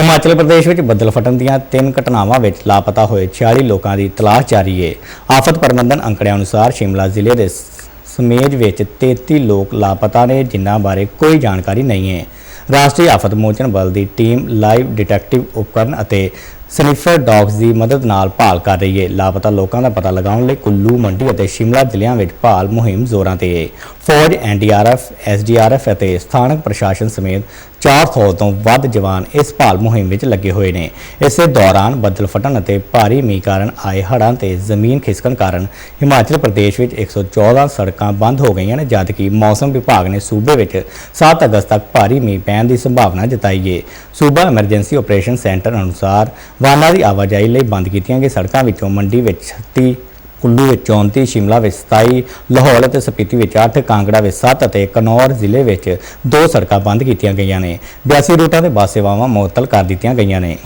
ਹਿਮਾਚਲ ਪ੍ਰਦੇਸ਼ ਵਿੱਚ ਬੱਦਲ ਫਟਣ ਦੀਆਂ ਤਿੰਨ ਘਟਨਾਵਾਂ ਵਿੱਚ ਲਾਪਤਾ ਹੋਏ 46 ਲੋਕਾਂ ਦੀ ਤਲਾਸ਼ ਜਾਰੀ ਹੈ ਆਫਤ ਪ੍ਰਬੰਧਨ ਅੰਕੜਿਆਂ ਅਨੁਸਾਰ ਸ਼ਿਮਲਾ ਜ਼ਿਲ੍ਹੇ ਦੇ ਸਮੇਜ ਵਿੱਚ 33 ਲੋਕ ਲਾਪਤਾ ਨੇ, ਜਿਨ੍ਹਾਂ ਬਾਰੇ ਕੋਈ ਜਾਣਕਾਰੀ ਨਹੀਂ ਹੈ ਰਾਸ਼ਟਰੀ ਆਫਤ ਮੋਚਨ ਬਲ ਦੀ ਟੀਮ ਲਾਈਵ ਡਿਟੈਕਟਿਵ ਉਪਕਰਨ ਅਤੇ ਸਨੀਫਰ ਡੌਗਸ ਦੀ ਮਦਦ ਨਾਲ ਭਾਲ ਕਰ ਰਹੀ ਹੈ ਲਾਪਤਾ ਲੋਕਾਂ ਦਾ ਪਤਾ ਲਗਾਉਣ ਲਈ ਕੁੱਲੂ ਮੰਡੀ ਅਤੇ ਸ਼ਿਮਲਾ ਜ਼ਿਲ੍ਹਿਆਂ ਵਿੱਚ ਭਾਲ ਮੁਹਿੰਮ ਜ਼ੋਰਾਂ ਤੇ ਹੈ ਫੌਜ ਐਨਡੀਆਰਐਫ ਐਸਡੀਆਰਐਫ ਅਤੇ ਸਥਾਨਕ ਪ੍ਰਸ਼ਾਸਨ ਸਮੇਤ 400 ਤੋਂ ਵੱਧ ਜਵਾਨ ਇਸ ਭਾਲ ਮੁਹਿੰਮ ਵਿੱਚ ਲੱਗੇ ਹੋਏ ਨੇ। ਇਸੇ ਦੌਰਾਨ ਬੱਦਲ ਫਟਣ ਅਤੇ ਭਾਰੀ ਮੀਂਹ ਕਾਰਨ ਆਏ ਹੜ੍ਹਾਂ ਤੇ ਜ਼ਮੀਨ ਖਿਸਕਣ ਕਾਰਨ ਹਿਮਾਚਲ ਪ੍ਰਦੇਸ਼ ਵਿੱਚ 114 ਸੜਕਾਂ ਬੰਦ ਹੋ ਗਈਆਂ ਨੇ ਜਦਕਿ ਮੌਸਮ ਵਿਭਾਗ ਨੇ ਸੂਬੇ ਵਿੱਚ 7 ਅਗਸਤ ਤੱਕ ਭਾਰੀ ਮੀਂਹ ਪੈਣ ਦੀ ਸੰਭਾਵਨਾ ਜਤਾਈ ਹੈ ਸੂਬਾ ਐਮਰਜੈਂਸੀ ਆਪਰੇਸ਼ਨ ਸੈਂਟਰ ਅਨੁਸਾਰ ਵਾਹਨਾਂ ਦੀ ਆਵਾਜਾਈ ਲਈ ਬੰਦ ਕੀਤੀਆਂ ਗਈਆਂ ਸੜਕਾਂ ਵਿੱਚੋਂ ਮੰਡੀ ਵਿੱਚ 36 ਕੁੱਲੂ ਵਿੱਚ 34 ਸ਼ਿਮਲਾ ਵਿੱਚ 27 ਲਾਹੌਰ ਅਤੇ ਸਪੀਤੀ ਵਿੱਚ 8 ਕਾਂਗੜਾ ਵਿੱਚ 7 ਅਤੇ ਕਨੌਰ ਜ਼ਿਲ੍ਹੇ ਵਿੱਚ ਦੋ ਸੜਕਾਂ ਬੰਦ ਕੀਤੀਆਂ ਗਈਆਂ ਨੇ। 82 ਰੂਟਾਂ ਤੇ ਬੱਸ ਸੇਵਾਵਾਂ ਮੁਅੱਤਲ ਕਰ ਦਿੱਤੀਆਂ ਗਈਆਂ ਨੇ।